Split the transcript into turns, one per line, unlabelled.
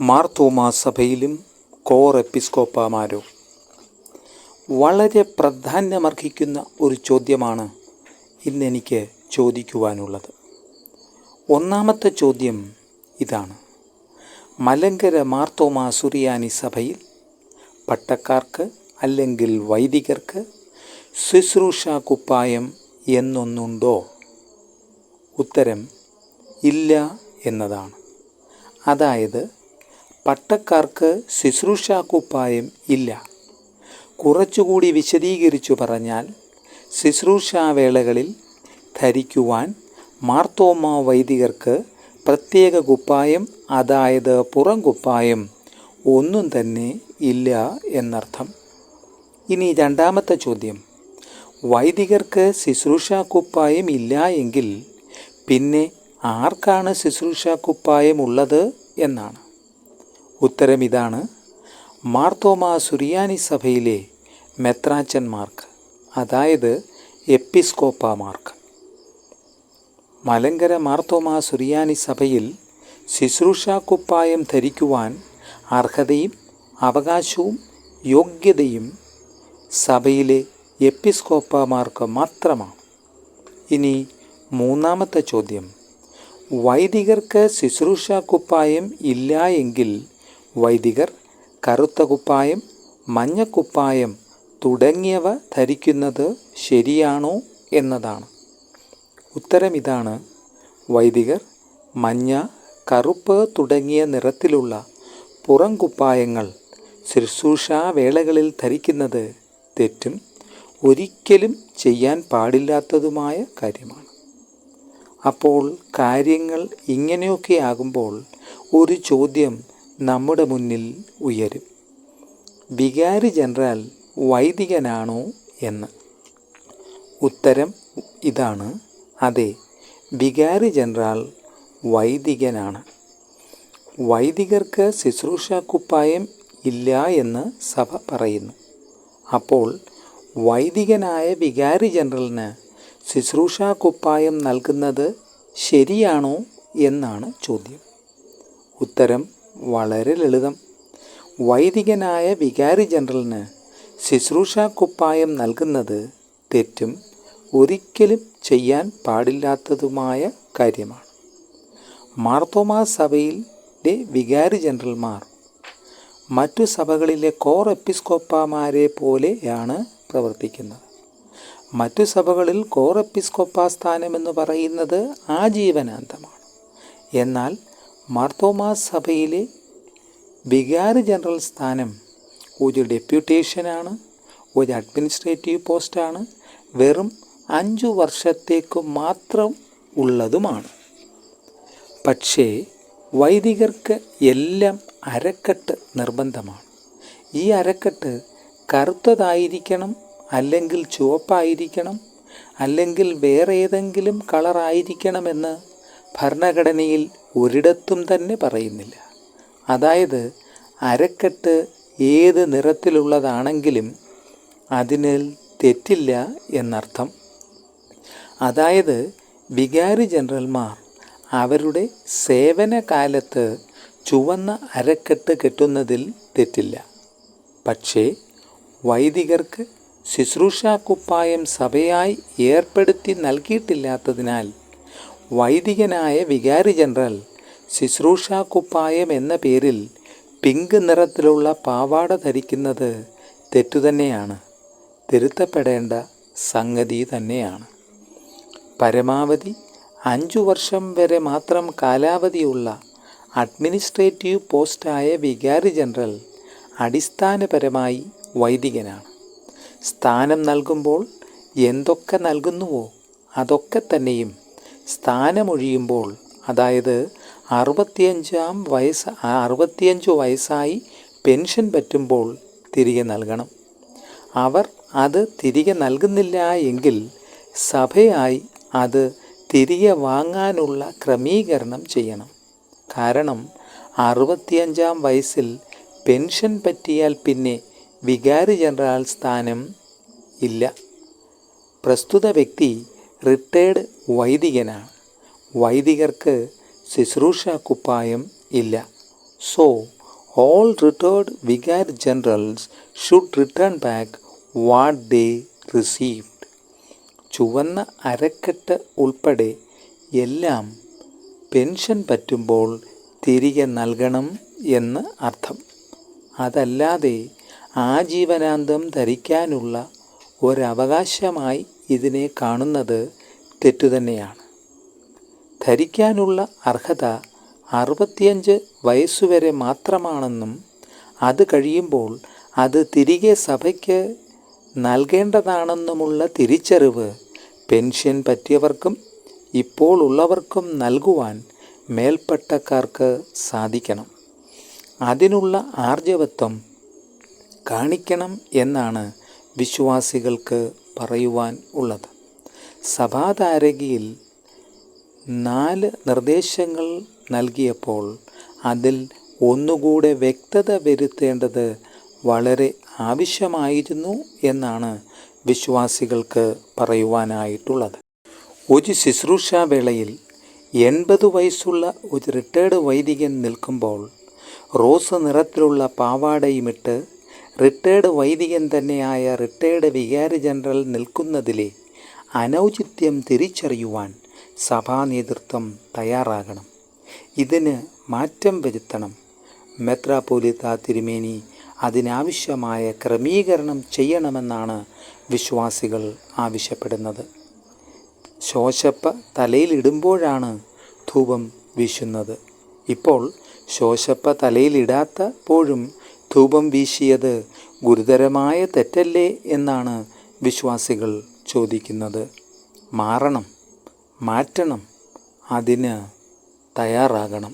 മാർത്തോമാ സഭയിലും കോർ എപ്പിസ്കോപ്പമാരോ. വളരെ പ്രാധാന്യമർഹിക്കുന്ന ഒരു ചോദ്യമാണ് ഇന്നെനിക്ക് ചോദിക്കുവാനുള്ളത്. ഒന്നാമത്തെ ചോദ്യം ഇതാണ്. മലങ്കര മാർത്തോമാ സുറിയാനി സഭയിൽ പട്ടക്കാർക്ക് അല്ലെങ്കിൽ വൈദികർക്ക് ശുശ്രൂഷ കുപ്പായം എന്നൊന്നുണ്ടോ? ഉത്തരം ഇല്ല എന്നതാണ്. അതായത് പട്ടക്കാർക്ക് ശുശ്രൂഷാക്കുപ്പായം ഇല്ല. കുറച്ചുകൂടി വിശദീകരിച്ചു പറഞ്ഞാൽ ശുശ്രൂഷാവേളകളിൽ ധരിക്കുവാൻ മാർത്തോമ വൈദികർക്ക് പ്രത്യേക കുപ്പായം അതായത് പുറം കുപ്പായം ഒന്നും തന്നെ ഇല്ല എന്നർത്ഥം. ഇനി രണ്ടാമത്തെ ചോദ്യം. വൈദികർക്ക് ശുശ്രൂഷാ കുപ്പായം ഇല്ല എങ്കിൽ പിന്നെ ആർക്കാണ് ശുശ്രൂഷാ കുപ്പായം ഉള്ളത് എന്നാണ്. ഉത്തരം ഇതാണ് മാർത്തോമാ സുറിയാനി സഭയിലെ മെത്രാച്ചന്മാർക്ക് അതായത് എപ്പിസ്കോപ്പമാർക്ക്. മലങ്കര മാർത്തോമാ സുറിയാനി സഭയിൽ ശുശ്രൂഷാക്കുപ്പായം ധരിക്കുവാൻ അർഹതയും അവകാശവും യോഗ്യതയും സഭയിലെ എപ്പിസ്കോപ്പമാർക്ക് മാത്രമാണ്. ഇനി മൂന്നാമത്തെ ചോദ്യം. വൈദികർക്ക് ശുശ്രൂഷാക്കുപ്പായം ഇല്ല എങ്കിൽ വൈദികർ കറുത്ത കുപ്പായം മഞ്ഞക്കുപ്പായം തുടങ്ങിയവ ധരിക്കുന്നത് ശരിയാണോ എന്നതാണ്. ഉത്തരം ഇതാണ് വൈദികർ മഞ്ഞ കറുപ്പ് തുടങ്ങിയ നിറത്തിലുള്ള പുറം കുപ്പായങ്ങൾ ശുശ്രൂഷാവേളകളിൽ ധരിക്കുന്നത് തെറ്റും ഒരിക്കലും ചെയ്യാൻ പാടില്ലാത്തതുമായ കാര്യമാണ്. അപ്പോൾ കാര്യങ്ങൾ ഇങ്ങനെയൊക്കെ ആകുമ്പോൾ ഒരു ചോദ്യം നമ്മുടെ മുന്നിൽ ഉയരും. വികാരി ജനറൽ വൈദികനാണോ എന്ന്. ഉത്തരം ഇതാണ്. അതെ വികാരി ജനറൽ വൈദികനാണ്. വൈദികർക്ക് ശുശ്രൂഷ കുപ്പായം ഇല്ല എന്ന് സഭ പറയുന്നു. അപ്പോൾ വൈദികനായ വികാരി ജനറലിന് ശുശ്രൂഷ കുപ്പായം നൽകുന്നത് ശരിയാണോ എന്നാണ് ചോദ്യം. ഉത്തരം വളരെ ലളിതം. വൈദികനായ വികാരി ജനറലിന് ശുശ്രൂഷ കുപ്പായം നൽകുന്നത് തെറ്റും ഒരിക്കലും ചെയ്യാൻ പാടില്ലാത്തതുമായ കാര്യമാണ്. മാർത്തോമാ സഭയിലെ വികാരി ജനറൽമാർ മറ്റു സഭകളിലെ കോർ എപ്പിസ്കോപ്പമാരെ പോലെയാണ് പ്രവർത്തിക്കുന്നത്. മറ്റു സഭകളിൽ കോർ എപ്പിസ്കോപ്പ സ്ഥാനമെന്ന് പറയുന്നത് ആജീവനാന്തമാണ്. എന്നാൽ മാർത്തോമാ സഭയിലെ വികാരി ജനറൽ സ്ഥാനം ഒരു ഡെപ്യൂട്ടേഷനാണ് ഒരു അഡ്മിനിസ്ട്രേറ്റീവ് പോസ്റ്റാണ് വെറും അഞ്ചു വർഷത്തേക്ക് മാത്രം ഉള്ളതുമാണ്. പക്ഷേ വൈദികർക്ക് എല്ലാം അരക്കെട്ട് നിർബന്ധമാണ്. ഈ അരക്കെട്ട് കറുത്തതായിരിക്കണം അല്ലെങ്കിൽ ചുവപ്പായിരിക്കണം അല്ലെങ്കിൽ വേറെ ഏതെങ്കിലും കളറായിരിക്കണമെന്ന് ഭരണഘടനയിൽ ഒരിടത്തും തന്നെ പറയുന്നില്ല. അതായത് അരക്കെട്ട് ഏത് നിറത്തിലുള്ളതാണെങ്കിലും അതിനിൽ തെറ്റില്ല എന്നർത്ഥം. അതായത് വികാരി ജനറൽമാർ അവരുടെ സേവനകാലത്ത് ചുവന്ന അരക്കെട്ട് കെട്ടുന്നതിൽ തെറ്റില്ല. പക്ഷേ വൈദികർക്ക് ശുശ്രൂഷാക്കുപ്പായം സഭയായി ഏർപ്പെടുത്തി നൽകിയിട്ടില്ലാത്തതിനാൽ വൈദികനായ വികാരി ജനറൽ ശുശ്രൂഷ കുപ്പായം എന്ന പേരിൽ പിങ്ക് നിറത്തിലുള്ള പാവാട ധരിക്കുന്നത് തെറ്റുതന്നെയാണ്. തിരുത്തപ്പെടേണ്ട സംഗതി തന്നെയാണ്. പരമാവധി അഞ്ചു വർഷം വരെ മാത്രം കാലാവധിയുള്ള അഡ്മിനിസ്ട്രേറ്റീവ് പോസ്റ്റായ വികാരി ജനറൽ അടിസ്ഥാനപരമായി വൈദികനാണ്. സ്ഥാനം നൽകുമ്പോൾ എന്തൊക്കെ നൽകുന്നുവോ അതൊക്കെ തന്നെയും സ്ഥാനമൊഴിയുമ്പോൾ അതായത് അറുപത്തിയഞ്ചാം വയസ്സ് അറുപത്തിയഞ്ച് വയസ്സായി പെൻഷൻ പറ്റുമ്പോൾ തിരികെ നൽകണം. അവർ അത് തിരികെ നൽകുന്നില്ല എങ്കിൽ സഭയായി അത് തിരികെ വാങ്ങാനുള്ള ക്രമീകരണം ചെയ്യണം. കാരണം അറുപത്തിയഞ്ചാം വയസ്സിൽ പെൻഷൻ പറ്റിയാൽ പിന്നെ വികാരി ജനറൽ സ്ഥാനം ഇല്ല. പ്രസ്തുത വ്യക്തി റിട്ടയർഡ് വൈദികനാണ് വൈദികർക്ക് ശുശ്രൂഷ കുപ്പായം ഇല്ല. So all retired vicar generals should return back what they received ചുവന്ന അരക്കെട്ട് ഉൾപ്പെടെ എല്ലാം പെൻഷൻ പറ്റുമ്പോൾ തിരികെ നൽകണം എന്ന് അർത്ഥം. അതല്ലാതെ ആജീവനാന്തം ധരിക്കാനുള്ള ഒരവകാശമായി ഇതിനെ കാണുന്നത് തെറ്റുതന്നെയാണ് ധരിക്കാനുള്ള അർഹത അറുപത്തിയഞ്ച് വയസ്സുവരെ മാത്രമാണെന്നും അത് കഴിയുമ്പോൾ അത് തിരികെ സഭയ്ക്ക് നൽകേണ്ടതാണെന്നുമുള്ള തിരിച്ചറിവ് പെൻഷൻ പറ്റിയവർക്കും ഇപ്പോൾ ഉള്ളവർക്കും നൽകുവാൻ മേൽപ്പട്ടക്കാർക്ക് സാധിക്കണം. അതിനുള്ള ആർജവത്വം കാണിക്കണം എന്നാണ് വിശ്വാസികൾക്ക് പറയുവാൻ ഉള്ളത്. സഭാതാരകിയിൽ നാല് നിർദ്ദേശങ്ങൾ നൽകിയപ്പോൾ അതിൽ ഒന്നുകൂടെ വ്യക്തത വരുത്തേണ്ടത് വളരെ ആവശ്യമായിരുന്നു എന്നാണ് വിശ്വാസികൾക്ക് പറയുവാനായിട്ടുള്ളത്. ഒരു ശുശ്രൂഷാവേളയിൽ എൺപത് വയസ്സുള്ള ഒരു റിട്ടയർഡ് വൈദികൻ നിൽക്കുമ്പോൾ റോസ് നിറത്തിലുള്ള പാവാടയുമിട്ട് റിട്ടയർഡ് വൈദികൻ തന്നെയായ റിട്ടയർഡ് വികാരി ജനറൽ നിൽക്കുന്നതിലെ അനൗചിത്യം തിരിച്ചറിയുവാൻ സഭാ നേതൃത്വം തയ്യാറാകണം. ഇതിന് മാറ്റം വരുത്തണം. മെത്രാപോലിത്ത തിരുമേനി അതിനാവശ്യമായ ക്രമീകരണം ചെയ്യണമെന്നാണ് വിശ്വാസികൾ ആവശ്യപ്പെടുന്നത്. ശോശപ്പ തലയിലിടുമ്പോഴാണ് ധൂപം വീശുന്നത്. ഇപ്പോൾ ശോശപ്പ തലയിലിടാത്തപ്പോഴും ധൂപം വീശിയത് ഗുരുതരമായ തെറ്റല്ലേ എന്നാണ് വിശ്വാസികൾ ചോദിക്കുന്നത് മാറണം മാറ്റണം അതിന് തയ്യാറാകണം.